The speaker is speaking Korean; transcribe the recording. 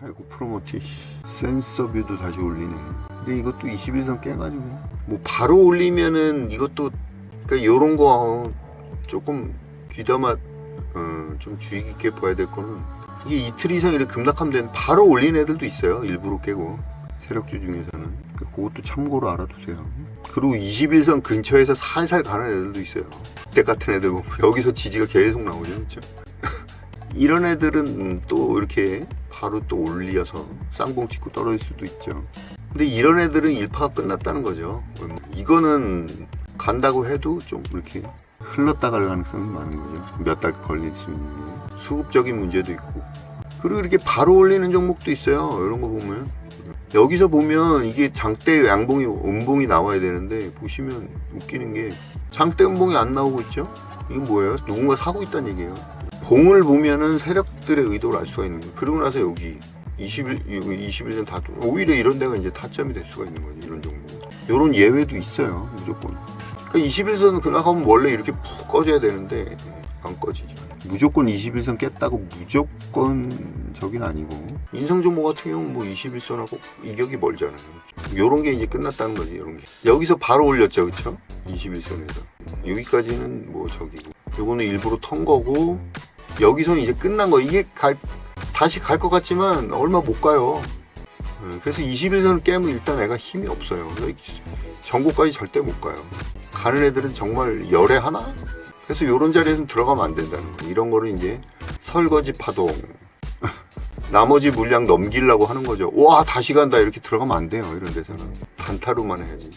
아이고 프로모티. 센서 뷰도 다시 올리네. 근데 이것도 21선 깨가지고. 뭐 바로 올리면은 이것도 그러니까 요런 거 조금 귀담아 어, 좀 주의 깊게 봐야 될 거는. 이게 이틀 이상 이렇게 급락하면 되는 바로 올린 애들도 있어요 일부러 깨고. 세력주 중에서는. 그러니까 그것도 참고로 알아두세요. 그리고 21선 근처에서 살살 가는 애들도 있어요. 때 같은 애들 보면 여기서 지지가 계속 나오죠 그렇죠? 이런 애들은 음, 또 이렇게 바로 또 올려서 쌍봉 찍고 떨어질 수도 있죠. 근데 이런 애들은 일파가 끝났다는 거죠. 뭐 이거는 간다고 해도 좀 이렇게 흘렀다 갈 가능성이 많은 거죠. 몇 달 걸릴 수 있는 게. 수급적인 문제도 있고. 그리고 이렇게 바로 올리는 종목도 있어요. 이런 거 보면. 여기서 보면 이게 장대 양봉이 음봉이 나와야 되는데 보시면 웃기는 게 장대 음봉이 안 나오고 있죠. 이건 뭐예요? 누군가 사고 있다는 얘기예요. 봉을 보면은 세력들의 의도를 알 수가 있는 거예요. 그러고 나서 여기 21, 21년 다, 오히려 이런 데가 이제 타점이 될 수가 있는 거죠. 이런 종목. 이런 예외도 있어요. 무조건. 그러니까 21선은 그나가면 원래 이렇게 푹 꺼져야 되는데, 안 꺼지죠. 무조건 21선 깼다고 무조건 저긴 아니고. 인성정보 같은 경우는 뭐 21선하고 이격이 멀잖아요. 요런 게 이제 끝났다는 거지, 요런 게. 여기서 바로 올렸죠, 그쵸? 21선에서. 여기까지는 뭐 저기고. 요거는 일부러 턴 거고, 여기서는 이제 끝난 거. 이게 갈, 다시 갈 것 같지만 얼마 못 가요. 예, 그래서 21선을 깨면 일단 애가 힘이 없어요. 그래서 전국까지 절대 못 가요. 가는 애들은 정말 열에 하나? 그래서 이런 자리에서는 들어가면 안 된다는 거예요. 이런 거를 이제 설거지 파동. 나머지 물량 넘기려고 하는 거죠. 와, 다시 간다. 이렇게 들어가면 안 돼요. 이런 데서는. 단타로만 해야지.